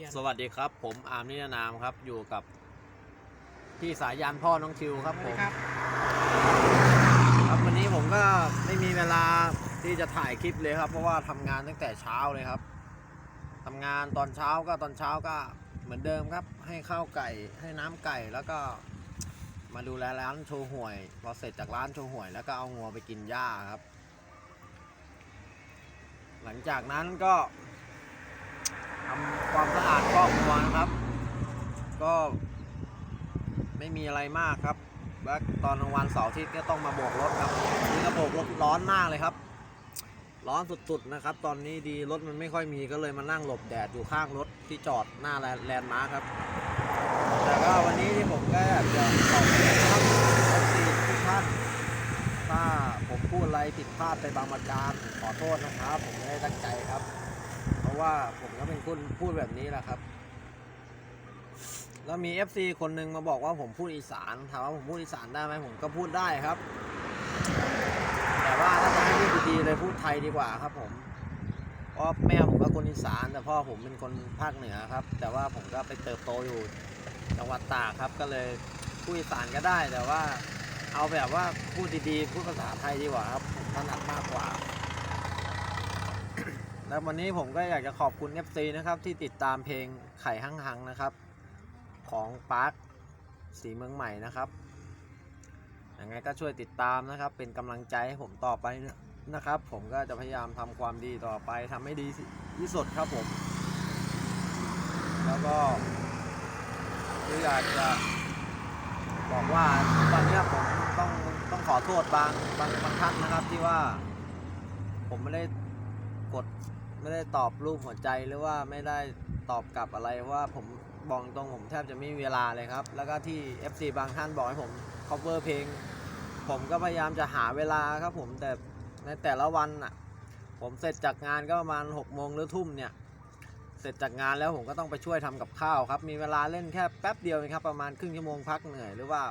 เปลี่ยนสวัสดีครับ ผมอาร์มนิรนามครับ อยู่กับพี่สายันพ่อน้องคิวครับสวัสผดีมครับครับ วันนี้ผมก็ไม่มีเวลาที่จะถ่ายคลิปเลยครับ เพราะว่าทำงานตั้งแต่เช้าเลยครับทำงานตอนเช้าก็ตอนเช้าก็เหมือนเดิมครับ ให้ข้าวไก่ให้น้ำไก่แล้วก็มาดูแลร้านโชว์หวย พอเสร็จจากร้านโชว์หวย แล้วก็เอางัวไปกินหญ้าครับ หลังจากนั้นก็ทำความสะอาดคอกงัวนะครับ ก็ ไม่มีอะไรมากครับแล้วตอนกลางวันเสาร์อาทิตย์ก็ต้องมาโบกรถครับนี่ก็โบกรถร้อนมากเลยครับ ร้อนสุดๆนะครับ ตอนนี้ดีรถมันไม่ค่อยมีก็เลยมานั่งหลบแดดอยู่ข้างรถที่จอดหน้าแลนด์มาร์คครับ แต่ก็วันนี้ที่ผมก็อยากจะขอบคุณครับสี่ทุกท่านถ้าผมพูดอะไรผิดพลาดไปบางประการขอโทษนะครับ ผมไม่ได้ตั้งใจครับ เพราะว่าผมก็เป็นคนพูดแบบนี้แหละครับ แล้วมี FC คนหนึ่งมาบอกว่าผมพูดอีสานถามว่าผมพูดอีสานได้ไหมผมก็พูดได้ครับ แต่ว่าถ้าจะให้พูดดีๆเลยพูดไทยดีกว่าครับผมเพราะแม่ผมก็คนอีสาน แต่พ่อผมเป็นคนภาคเหนือครับ แต่ว่าผมก็ไปเติบโตอยู่จังหวัดตากครับก็เลยพูดอีสานก็ได้ แต่ว่าเอาแบบว่าพูดดีๆพูดภาษาไทยดีกว่าครับผมถนัดมากกว่า แล้ววันนี้ผมก็อยากจะขอบคุณ FC นะครับที่ติดตามเพลงไข่หั่งหังนะครับ ของปาร์คสีเมืองใหม่นะครับยังไงก็ช่วยติดตามนะครับ เป็นกำลังใจให้ผมต่อไปนะครับ ผมก็จะพยายามทำความดีต่อไปทำให้ดีที่สุดครับผม แล้วก็คืออยากจะบอกว่าตอนนี้ผมต้องต้องขอโทษบางบางบางท่านนะครับที่ว่า ผมไม่ได้กดไม่ได้ตอบรูปหัวใจหรือว่าไม่ได้ตอบกลับอะไรว่าผมบอกตรงผมแทบจะไม่มีเวลาเลยครับ แล้วก็ที่ FC บางท่านบอกให้ผม cover เพลง ผมก็พยายามจะหาเวลาครับผมแต่ในแต่ละวันอะ ผมเสร็จจากงานก็ประมาณ6กโมงหรือทุ่มเนี่ย เสร็จจากงานแล้วผมก็ต้องไปช่วยทำกับข้าวครับ มีเวลาเล่นแค่แป๊บเดียวเองครับ ประมาณครึ่งชั่วโมงพักเหนื่อยหรือว่า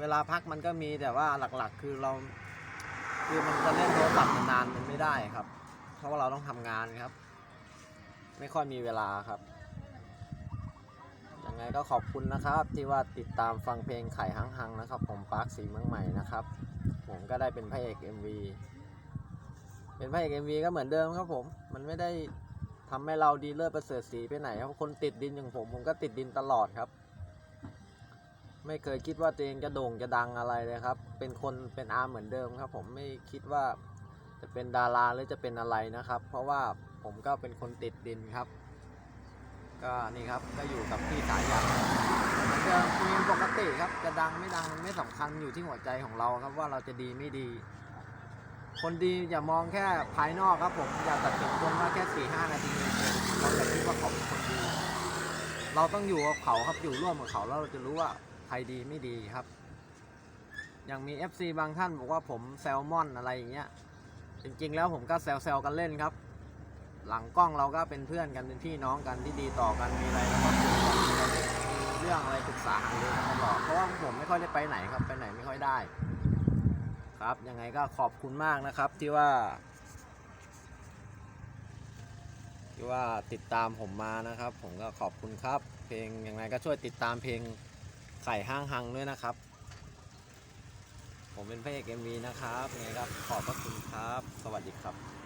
เวลาพักมันก็มีแต่ว่าหลักๆ คือเราคือมันจะเล่นโทรศัพท์นานมันไม่ได้ครับ เพราะว่าเราต้องทำงานครับ ไม่ค่อยมีเวลาครับ ไงก็ขอบคุณนะครับที่ว่าติดตามฟังเพลงไข่หังๆนะครับ ผมปาร์คสีเมืองใหม่นะครับ ผมก็ได้เป็นพระเอก MV เป็นพระเอก MV ก็เหมือนเดิมครับผม มันไม่ได้ทำให้เราดีเลิศประเสริฐสีไปไหนครับคนติดดินอย่างผมผมก็ติดดินตลอดครับ ไม่เคยคิดว่าตัวเองจะโด่งจะดังอะไรเลยครับ เป็นคนเป็นอาร์เหมือนเดิมครับ ผมไม่คิดว่าจะเป็นดาราหรือจะเป็นอะไรนะครับ เพราะว่าผมก็เป็นคนติดดินครับ ก็นี่ครับก็อยู่กับพี่สายยันเหมือนเดิมคุยกันปกติครับจะดังไม่ดังมันไม่สำคัญอยู่ที่หัวใจของเราครับว่าเราจะดีไม่ดี คนดีอย่ามองแค่ภายนอกครับผมอย่าตัดสินคนว่าแค่สี่ห้านาทีเองเราจะคิดว่าเขาเป็นคนดี เราต้องอยู่กับเขาครับอยู่ร่วมกับเขาแล้วเราจะรู้ว่าใครดีไม่ดีครับ อย่างมี FC บางท่านบอกว่าผมแซลมอนอะไรอย่างเงี้ยจริงๆแล้วผมก็แซลๆกันเล่นครับ หลังกล้องเราก็เป็นเพื่อนกันเป็นพี่น้องกันที่ดีต่อกันมีอะไรเราก็คุยกันมีเรื่องอะไรปรึกษาหารือกันตลอดเพราะว่าผมไม่ค่อยได้ไปไหนครับไปไหนไม่ค่อยได้ ครับยังไงก็ขอบคุณมากนะครับที่ว่า ที่ว่าติดตามผมมานะครับ ผมก็ขอบคุณครับ เพลงยังไงก็ช่วยติดตามเพลงไข่ห้างหังด้วยนะครับ ผมเป็นพระเอกเอ็มวีนะครับยังไงครับขอบพระคุณครับ สวัสดีครับ